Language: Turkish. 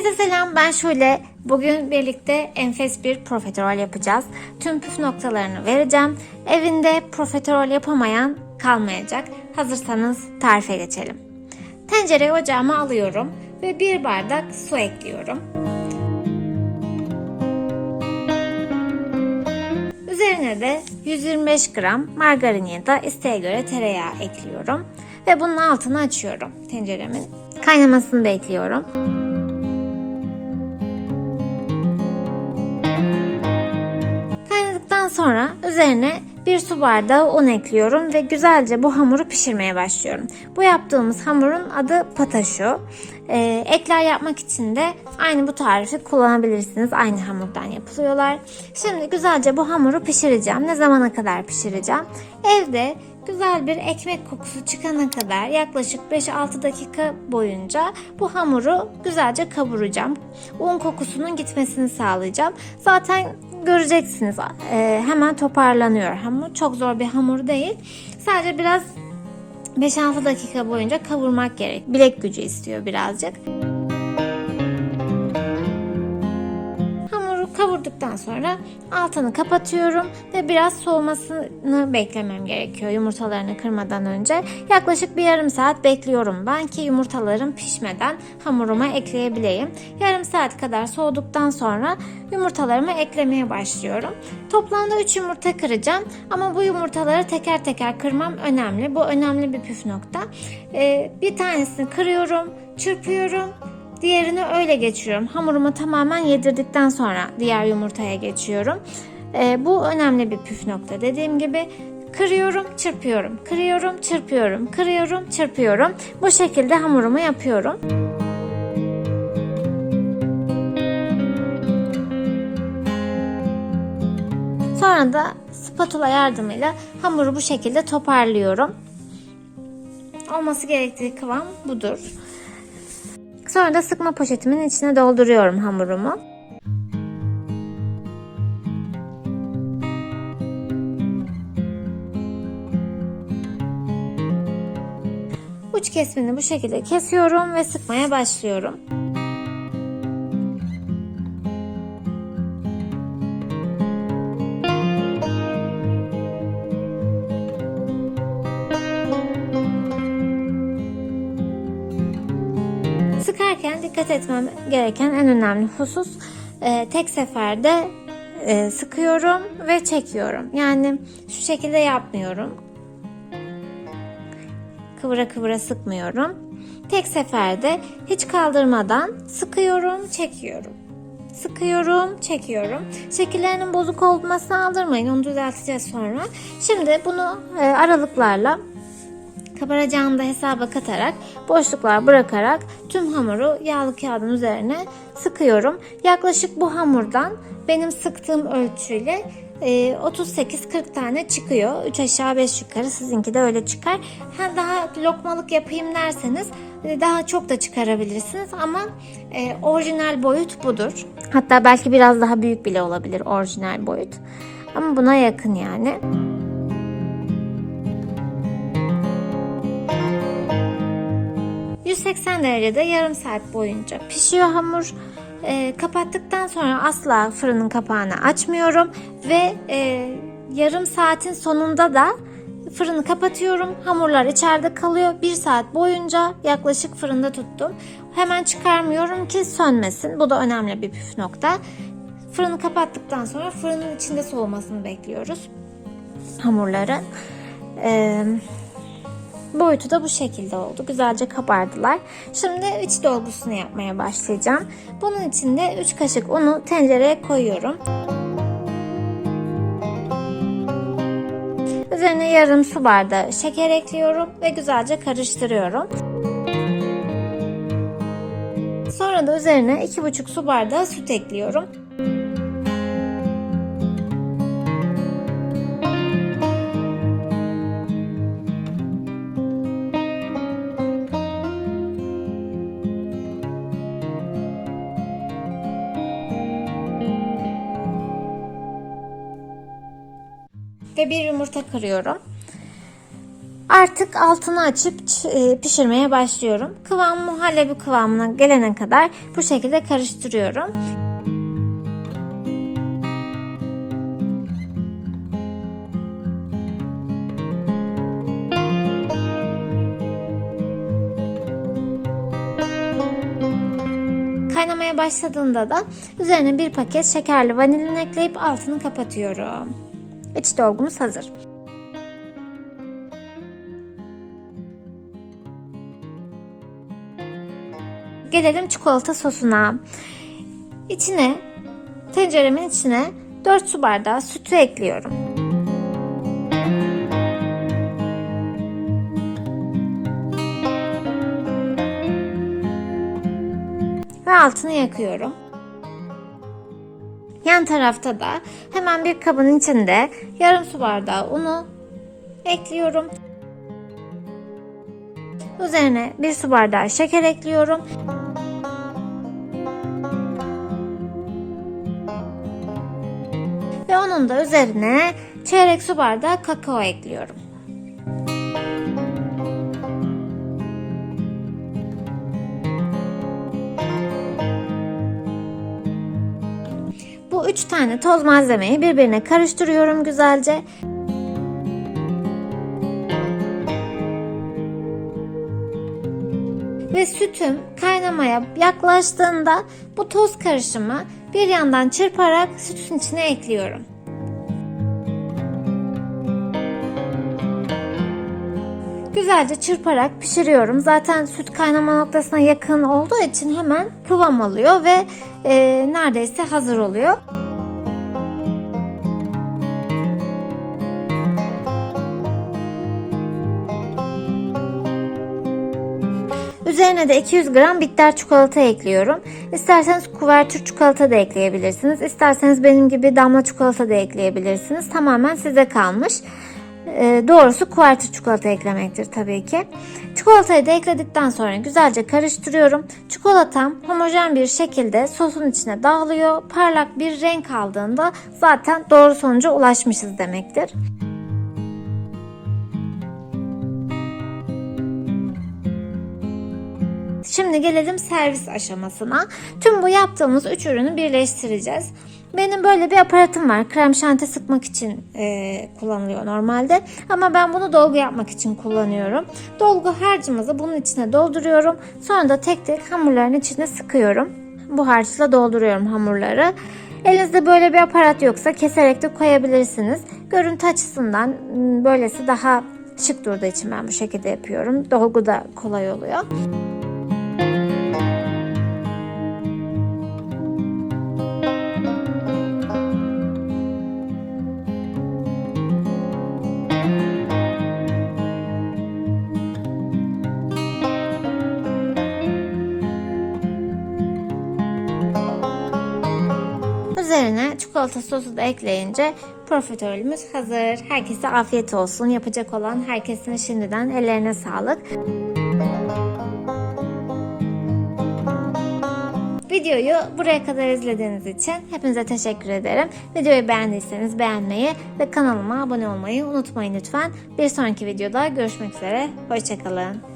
Herkese selam ben Şule. Bugün birlikte enfes bir profiterol yapacağız. Tüm püf noktalarını vereceğim. Evinde profiterol yapamayan kalmayacak. Hazırsanız tarife geçelim. Tencereyi ocağıma alıyorum ve bir bardak su ekliyorum. Üzerine de 125 gram margarin ya da isteğe göre tereyağı ekliyorum. Ve bunun altını açıyorum tenceremin. Kaynamasını bekliyorum. Sonra üzerine bir su bardağı un ekliyorum ve güzelce bu hamuru pişirmeye başlıyorum. Bu yaptığımız hamurun adı pataşu. Ee, ekler yapmak için de aynı bu tarifi kullanabilirsiniz. Aynı hamurdan yapılıyorlar. Şimdi güzelce bu hamuru pişireceğim. Ne zamana kadar pişireceğim? Evde güzel bir ekmek kokusu çıkana kadar yaklaşık 5-6 dakika boyunca bu hamuru güzelce kavuracağım. Un kokusunun gitmesini sağlayacağım. Zaten göreceksiniz e, hemen toparlanıyor hamur. Çok zor bir hamur değil. Sadece biraz 5-6 dakika boyunca kavurmak gerek. Bilek gücü istiyor birazcık. Kavurduktan sonra altını kapatıyorum ve biraz soğumasını beklemem gerekiyor yumurtalarını kırmadan önce. Yaklaşık bir yarım saat bekliyorum ben ki yumurtalarım pişmeden hamuruma ekleyebileyim. Yarım saat kadar soğuduktan sonra yumurtalarımı eklemeye başlıyorum. Toplamda 3 yumurta kıracağım ama bu yumurtaları teker teker kırmam önemli. Bu önemli bir püf nokta. Ee, bir tanesini kırıyorum, çırpıyorum. Diğerini öyle geçiyorum. Hamurumu tamamen yedirdikten sonra diğer yumurtaya geçiyorum. Ee, bu önemli bir püf nokta. Dediğim gibi kırıyorum, çırpıyorum, kırıyorum, çırpıyorum, kırıyorum, çırpıyorum. Bu şekilde hamurumu yapıyorum. Sonra da spatula yardımıyla hamuru bu şekilde toparlıyorum. Olması gerektiği kıvam budur. Sonra da sıkma poşetimin içine dolduruyorum hamurumu. Uç kesimini bu şekilde kesiyorum ve sıkmaya başlıyorum. Dikkat etmem gereken en önemli husus e, tek seferde e, sıkıyorum ve çekiyorum. Yani şu şekilde yapmıyorum. Kıvıra kıvıra sıkmıyorum. Tek seferde hiç kaldırmadan sıkıyorum, çekiyorum. Sıkıyorum, çekiyorum. Şekillerinin bozuk olmasına aldırmayın. Onu düzelteceğiz sonra. Şimdi bunu e, aralıklarla kabaracağını da hesaba katarak boşluklar bırakarak tüm hamuru yağlı kağıdın üzerine sıkıyorum. Yaklaşık bu hamurdan benim sıktığım ölçüyle 38-40 tane çıkıyor. 3 aşağı 5 yukarı sizinki de öyle çıkar. Ha, daha lokmalık yapayım derseniz daha çok da çıkarabilirsiniz ama e, orijinal boyut budur. Hatta belki biraz daha büyük bile olabilir orijinal boyut. Ama buna yakın yani. 180 derecede yarım saat boyunca pişiyor hamur. E, kapattıktan sonra asla fırının kapağını açmıyorum ve e, yarım saatin sonunda da fırını kapatıyorum. Hamurlar içeride kalıyor. Bir saat boyunca yaklaşık fırında tuttum. Hemen çıkarmıyorum ki sönmesin. Bu da önemli bir püf nokta. Fırını kapattıktan sonra fırının içinde soğumasını bekliyoruz hamurların. Ee, Boyutu da bu şekilde oldu. Güzelce kabardılar. Şimdi iç dolgusunu yapmaya başlayacağım. Bunun için de 3 kaşık unu tencereye koyuyorum. Üzerine yarım su bardağı şeker ekliyorum ve güzelce karıştırıyorum. Sonra da üzerine 2,5 su bardağı süt ekliyorum. Ve bir yumurta kırıyorum. artık altını açıp e, pişirmeye başlıyorum. Kıvam muhallebi kıvamına gelene kadar bu şekilde karıştırıyorum. Kaynamaya başladığında da üzerine bir paket şekerli vanilin ekleyip altını kapatıyorum. İç dolgumuz hazır. Gelelim çikolata sosuna. İçine, tenceremin içine 4 su bardağı sütü ekliyorum. Ve altını yakıyorum. Yan tarafta da hemen bir kabın içinde yarım su bardağı unu ekliyorum. Üzerine bir su bardağı şeker ekliyorum. Ve onun da üzerine çeyrek su bardağı kakao ekliyorum. Bu üç tane toz malzemeyi birbirine karıştırıyorum güzelce. Ve sütüm kaynamaya yaklaştığında bu toz karışımı bir yandan çırparak sütün içine ekliyorum. Güzelce çırparak pişiriyorum. Zaten süt kaynama noktasına yakın olduğu için hemen kıvam alıyor ve e, neredeyse hazır oluyor. Üzerine de 200 gram bitter çikolata ekliyorum. İsterseniz kuvertür çikolata da ekleyebilirsiniz. İsterseniz benim gibi damla çikolata da ekleyebilirsiniz. Tamamen size kalmış. Ee, doğrusu kuvertür çikolata eklemektir tabii ki. Çikolatayı da ekledikten sonra güzelce karıştırıyorum. Çikolatam homojen bir şekilde sosun içine dağılıyor. Parlak bir renk aldığında zaten doğru sonuca ulaşmışız demektir. Şimdi gelelim servis aşamasına. Tüm bu yaptığımız üç ürünü birleştireceğiz. Benim böyle bir aparatım var. Krem şanti sıkmak için e, kullanılıyor normalde. Ama ben bunu dolgu yapmak için kullanıyorum. Dolgu harcımızı bunun içine dolduruyorum. Sonra da tek tek hamurların içine sıkıyorum. Bu harçla dolduruyorum hamurları. Elinizde böyle bir aparat yoksa keserek de koyabilirsiniz. Görüntü açısından m, böylesi daha şık durduğu için ben bu şekilde yapıyorum. Dolgu da kolay oluyor. Üzerine çikolata sosu da ekleyince profiterolümüz hazır. Herkese afiyet olsun. Yapacak olan herkesin şimdiden ellerine sağlık. Videoyu buraya kadar izlediğiniz için hepinize teşekkür ederim. Videoyu beğendiyseniz beğenmeyi ve kanalıma abone olmayı unutmayın lütfen. Bir sonraki videoda görüşmek üzere. Hoşçakalın.